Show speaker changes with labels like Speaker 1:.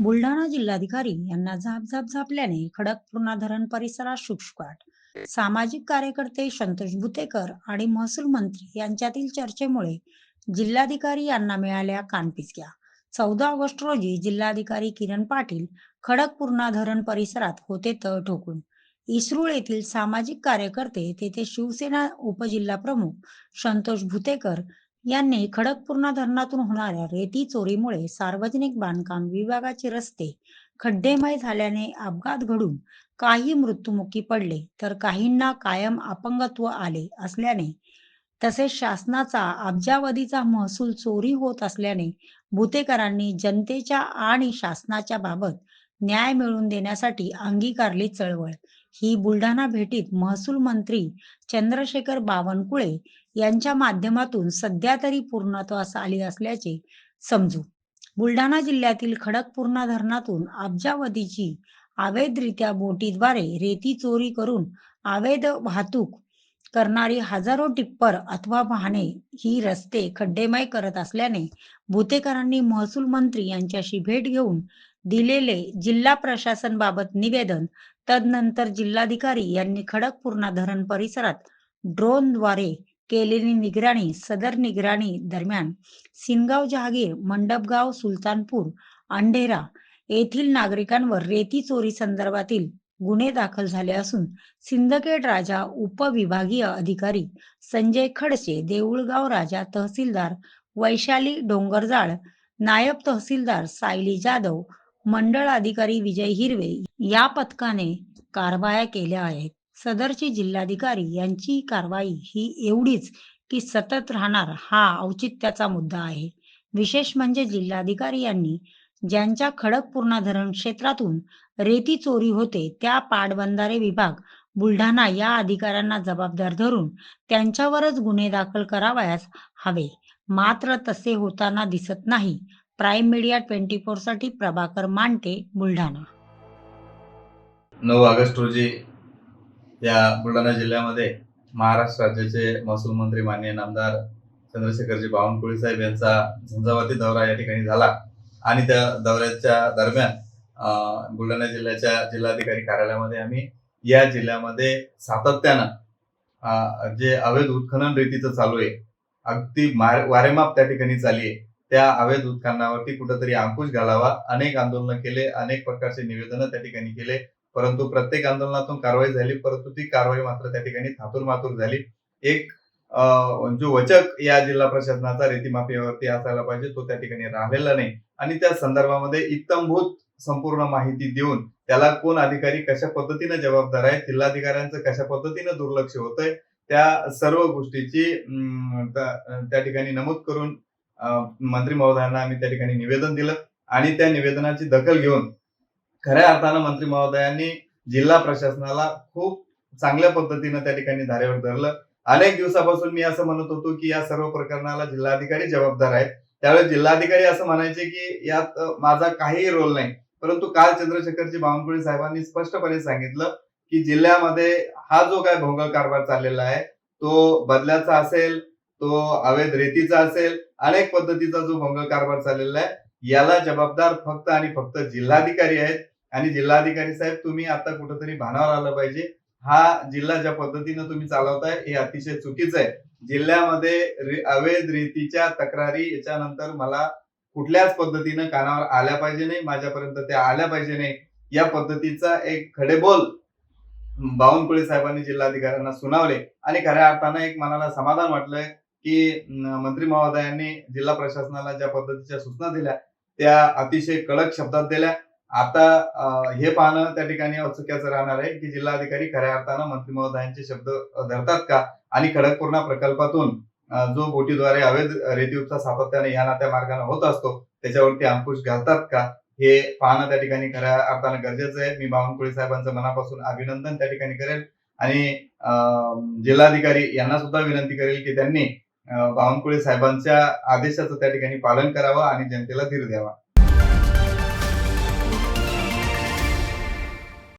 Speaker 1: बुलढाणा जिल्हाधिकारी यांना झाप झाप झापल्याने खडक धरण परिसरात शुकशुकाट. सामाजिक कार्यकर्ते संतोष भुतेकर आणि महसूल मंत्री यांच्यातील चर्चेमुळे जिल्हाधिकारी यांना मिळाल्या कानपिचक्या. चौदा ऑगस्ट रोजी जिल्हाधिकारी किरण पाटील खडक धरण परिसरात होते तळ ठोकून. इस्रूळ येथील सामाजिक कार्यकर्ते तेथे शिवसेना उपजिल्हा प्रमुख संतोष भुतेकर यांनी खडकपूर्णा धरणातून होणाऱ्या रेती चोरीमुळे सार्वजनिक बांधकाम विभागाचे रस्ते खड्डेमय झाल्याने अपघात घडून काही मृत्युमुखी पडले तर काहींना कायम अपंगत्व आले असल्याने तसेच शासनाचा अब्जावधीचा महसूल चोरी होत असल्याने भुतेकरांनी जनतेच्या आणि शासनाच्या बाबत न्याय मिळवून देण्यासाठी अंगीकारली चळवळ. ही बुलढाणा भेटीत महसूल मंत्री चंद्रशेखर बावनकुळे यांच्या माध्यमातून सध्या तरी पूर्णत्वास आली असल्याचे समजू. बुलढाणा जिल्ह्यातील खडकपूर्णा धरणातून अब्जावधीची अवैधरित्या बोटीद्वारे रेती चोरी करून अवैध वाहतूक करणारी हजारो टिप्पर अथवा वाहने ही रस्ते खड्डेमय करत असल्याने भुतेकरांनी महसूल मंत्री यांच्याशी भेट घेऊन दिलेले जिल्हा प्रशासन बाबत निवेदन तदनंतर जिल्हाधिकारी यांनी खडकपूर्णा धरण परिसरात ड्रोनद्वारे केलेली निगराणी सदर निगराणी दरम्यान सिनगाव जहागीर मंडपगाव सुलतानपूर अंढेरा येथील नागरिकांवर रेती चोरी संदर्भातील गुन्हे दाखल झाले असून सिंदखेड राजा उपविभागीय अधिकारी संजय खडसे देऊळगाव राजा तहसीलदार वैशाली डोंगरजाळ नायब तहसीलदार सायली जाधव मंडळ अधिकारी विजय हिरवे या पथकाने कारवाया केल्या आहेत. सदरची जिल्हाधिकारी यांची कारवाई ही एवढीच की सतत राहणार हा औचित्याचा मुद्दा आहे. विशेष म्हणजे जिल्हाधिकारी यांनी ज्यांच्या खडकपूर्णा धरण क्षेत्रातून रेती चोरी होते त्या पाटबंधारे विभाग बुलढाणा या अधिकाऱ्यांना जबाबदार धरून त्यांच्यावरच गुन्हे दाखल करावयास हवे. मात्र तसे होताना दिसत नाही प्राईम मीडिया ट्वेंटी फोरसाठी प्रभाकर मांटे बुलढाणा.
Speaker 2: नऊ ऑगस्ट रोजी या बुलढाणा जिल्ह्यामध्ये महाराष्ट्र राज्याचे महसूल मंत्री माननीय नामदार चंद्रशेखरजी बावनकुळे साहेब यांचा झंझावाती दौरा या ठिकाणी झाला. आणि त्या दौऱ्याच्या दरम्यान बुलढाणा जिल्ह्याच्या जिल्हाधिकारी कार्यालयामध्ये आम्ही या जिल्ह्यामध्ये सातत्यानं जे अवैध उत्खनन रीतीचं चालू आहे अगदी मार- वारेमाप त्या ठिकाणी चालली आहे. त्या अवैध उत्खननावरती कुठंतरी अंकुश घालावा. अनेक आंदोलनं केले अनेक प्रकारचे निवेदन त्या ठिकाणी केले. परंतु प्रत्येक आंदोलनातून कारवाई झाली परंतु ती कारवाई मात्र त्या ठिकाणी थातूर मातूर झाली. एक जो वचक या जिल्हा प्रशासनाचा रेतीमाफियावरती असायला पाहिजे तो त्या ठिकाणी राहिलेला नाही. आणि त्या संदर्भामध्ये इत्तमभूत संपूर्ण माहिती देऊन त्याला कोण अधिकारी कशा पद्धतीने जबाबदार आहे जिल्हाधिकाऱ्यांचं कशा पद्धतीनं दुर्लक्ष होतंय त्या सर्व गोष्टीची त्या ठिकाणी नमूद करून मंत्री महोदयांना आम्ही त्या ठिकाणी निवेदन दिलं आणि त्या निवेदनाची दखल घेऊन खऱ्या अर्थानं मंत्री महोदयांनी जिल्हा प्रशासनाला खूप चांगल्या पद्धतीनं त्या ठिकाणी धारेवर धरलं. अनेक दिवसापासून मी असं म्हणत होतो की या सर्व प्रकरणाला जिल्हाधिकारी जबाबदार आहेत. त्यावेळेस जिल्हाधिकारी असं म्हणायचे की यात माझा काहीही रोल नाही. परंतु काल चंद्रशेखरजी बावनकुळे साहेबांनी स्पष्टपणे सांगितलं की जिल्ह्यामध्ये हा जो काय भोंगळ कारभार चाललेला आहे तो बदल्याचा असेल तो अवैध रेतीचा असेल अनेक पद्धतीचा जो भंग कारभार चाललेला आहे याला जबाबदार फक्त आणि फक्त जिल्हाधिकारी आहेत. आणि जिल्हाधिकारी साहेब तुम्ही आता कुठंतरी भानावर आलं पाहिजे. हा जिल्हा ज्या पद्धतीनं तुम्ही चालवताय हे अतिशय चुकीचं आहे. जिल्ह्यामध्ये अवैध रेतीच्या तक्रारी याच्यानंतर मला कुठल्याच पद्धतीनं कानावर आल्या पाहिजे नाही माझ्यापर्यंत त्या आल्या पाहिजे नाही. या पद्धतीचा एक खडेबोल बावनकुळे साहेबांनी जिल्हाधिकाऱ्यांना सुनावले. आणि खऱ्या अर्थानं एक मनाला समाधान वाटलंय. की मंत्री महोदयांनी जिल्हा प्रशासनाला ज्या पद्धतीच्या सूचना दिल्या त्या अतिशय कडक शब्दात दिल्या. आता हे पाहणं त्या ठिकाणी औत्सुक्याचं राहणार आहे की जिल्हाधिकारी खऱ्या अर्थानं मंत्री महोदयांचे शब्द धरतात का? आणि खडकपूर्णा प्रकल्पातून जो बोटीद्वारे अवैध रेती उपसा सातत्याने या नात्या मार्गाने होत असतो त्याच्यावरती अंकुश घालतात का? हे पाहणं त्या ठिकाणी खऱ्या अर्थानं गरजेचं आहे. मी बावनकुळे साहेबांचं मनापासून अभिनंदन त्या ठिकाणी करेल. आणि अं, जिल्हाधिकारी यांना सुद्धा विनंती करेल की त्यांनी बावनकुळे साहेबांच्या आदेशाचं त्या ठिकाणी पालन करावं आणि जनतेला धीर द्यावा.